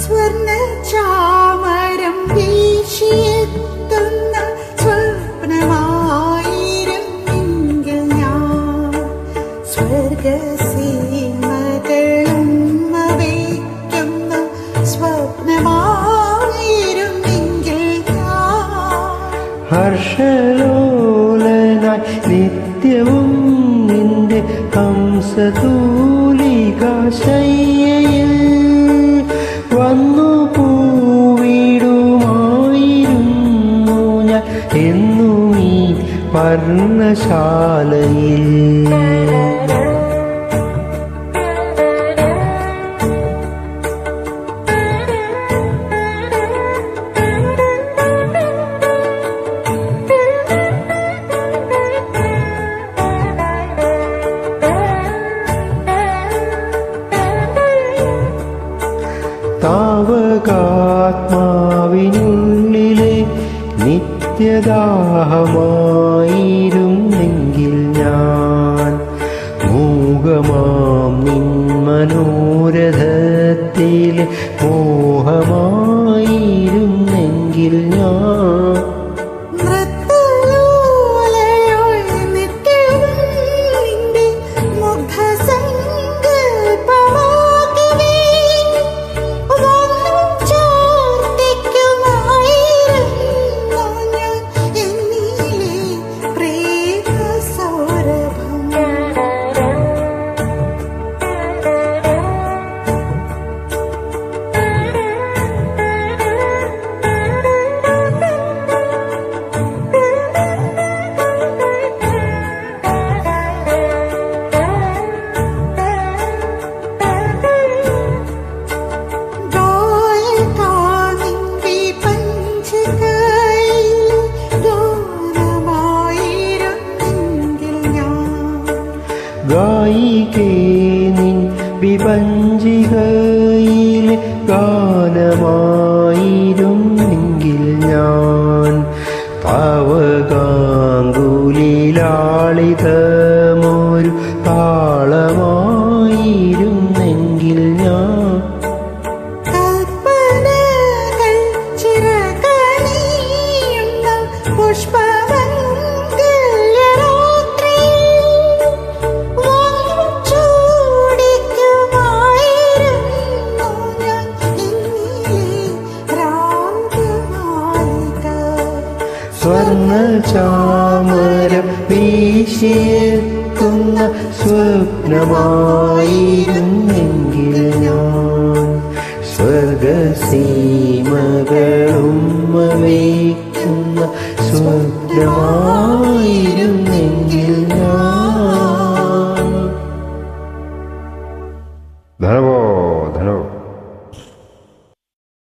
Swarna cha ഹർഷലോലനായി നിത്യവും നിന്റെ ഹംസതൂലിക വന്നു പൂവിടുമായിരുന്നു ഞാൻ എന്നും ഈ പർണശാലയിൽ താവകാത്മാവിനുള്ളിലെ നിത്യദാഹമായിരുന്നെങ്കിൽ ഞാൻ മൂകമാം നിൻ മനോരഥത്തിലെ മോഹമായിരുന്നെങ്കിൽ ഞാൻ ഗായികേ നിൻ വിഭഞ്ചികയിലെ ഗാനമായിരുന്നെങ്കിൽ ഞാൻ പാവകാങ്കുലിലാളിതമൊരു താളമായിരുന്നെങ്കിൽ ഞാൻ കൽപ്പനകൾ സ്വർണ ചാമരം വീശിയെത്തുന്ന സ്വപ്നമായിരുന്നെങ്കിൽ ഞാൻ സ്വർഗസീമകളും സ്വപ്നമായിരുന്നെങ്കിൽ ഞാൻ. ധനമോ?